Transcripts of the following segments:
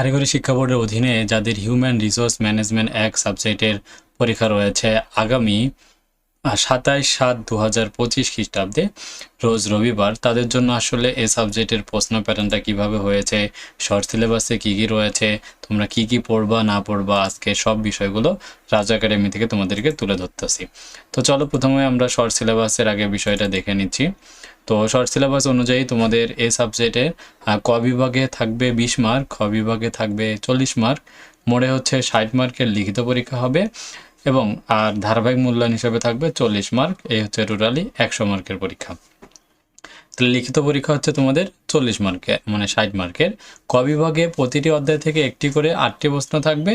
কারিগরি শিক্ষা বোর্ডের অধীনে যাদের হিউম্যান রিসোর্স ম্যানেজমেন্ট এক সাবজেক্টের পরীক্ষা রয়েছে আগামী সাতাইশ সাত দু হাজার পঁচিশ খ্রিস্টাব্দে রোজ রবিবার তাদের জন্য আসলে এ সাবজেক্টের প্রশ্ন প্যাটার্নটা কীভাবে হয়েছে শর্ট সিলেবাসে কী কী রয়েছে, তোমরা কি কি পড়বা, না পড়বা, আজকে সব বিষয়গুলো রাজা একাডেমি থেকে তোমাদেরকে তুলে ধরতেছি। তো চলো প্রথমে আমরা শর্ট সিলেবাসের আগে বিষয়টা দেখে নিচ্ছি। তো শর্ট সিলেবাস অনুযায়ী তোমাদের এ সাবজেক্টে ক বিভাগে থাকবে বিশ মার্ক খ বিভাগে থাকবে চল্লিশ মার্ক মোড়ে হচ্ছে ষাট মার্কের লিখিত পরীক্ষা হবে। এবং আর ধারাবাহিক মূল্যায়ন হিসেবে থাকবে চল্লিশ মার্ক, এই হচ্ছে টোটালি একশো মার্কের পরীক্ষা। তাহলে লিখিত পরীক্ষা হচ্ছে তোমাদের চল্লিশ মার্কের মানে ষাট মার্কের। ক বিভাগে প্রতিটি অধ্যায় থেকে একটি করে আটটি প্রশ্ন থাকবে,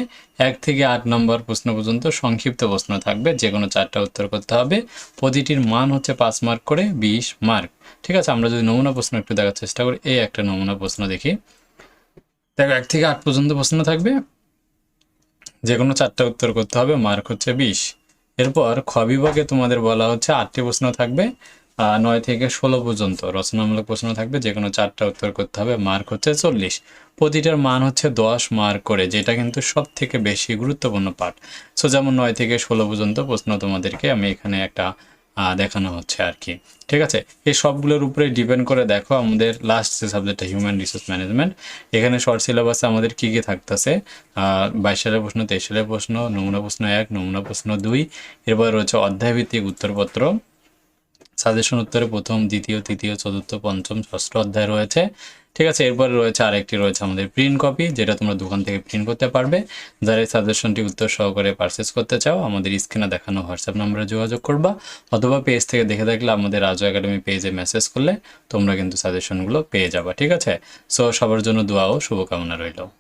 এক থেকে আট নম্বর প্রশ্ন পর্যন্ত সংক্ষিপ্ত প্রশ্ন থাকবে যে কোনো চারটা উত্তর করতে হবে। প্রতিটির মান হচ্ছে পাঁচ মার্ক করে বিশ মার্ক। ঠিক আছে, আমরা যদি নমুনা প্রশ্ন একটু দেখার চেষ্টা করি, এই একটা নমুনা প্রশ্ন দেখি। দেখো, এক থেকে আট পর্যন্ত প্রশ্ন থাকবে। যে কোনো চারটা উত্তর করতে হবে মার্ক হচ্ছে বিশ। এরপর খ বিভাগে তোমাদের বলা হচ্ছে আটটি প্রশ্ন থাকবে নয় থেকে ষোলো পর্যন্ত রচনামূলক প্রশ্ন থাকবে যে কোনো চারটা উত্তর করতে হবে মার্ক হচ্ছে চল্লিশ। প্রতিটার মান হচ্ছে দশ মার্ক করে, যেটা কিন্তু সব থেকে বেশি গুরুত্বপূর্ণ পাঠ সো যেমন নয় থেকে ষোলো পর্যন্ত প্রশ্ন তোমাদেরকে আমি এখানে একটা দেখানো হচ্ছে আর কি। ঠিক আছে? এই সবগুলোর উপরে ডিপেন্ড করে দেখো আমাদের লাস্ট যে সাবজেক্টটা হিউম্যান রিসোর্স ম্যানেজমেন্ট এখানে শর্ট সিলেবাসে আমাদের কী কী থাকতেছে? বাইশ সালের প্রশ্ন তেইশ সালের প্রশ্ন, নমুনা প্রশ্ন এক, নমুনা প্রশ্ন দুই, এরপর রয়েছে অধ্যায়ভিত্তিক উত্তরপত্র। সাজেশন উত্তরে প্রথম, দ্বিতীয়, তৃতীয়, চতুর্থ, পঞ্চম, ষষ্ঠ অধ্যায় রয়েছে। ঠিক আছে, এরপরে রয়েছে আরেকটি, রয়েছে আমাদের প্রিন্ট কপি যেটা তোমরা দোকান থেকে প্রিন্ট করতে পারবে। যারা এই সাজেশনটি উত্তর সহকারে পারচেস করতে চাও, আমাদের স্ক্রিনে দেখানো হোয়াটসঅ্যাপ নম্বরে যোগাযোগ করবা, অথবা পেজ থেকে দেখে থাকলে আমাদের রাজু একাডেমি পেজে মেসেজ করলে তোমরা কিন্তু সাজেশনগুলো পেয়ে যাবা, ঠিক আছে? সো সবার জন্য দোয়া ও শুভকামনা রইল।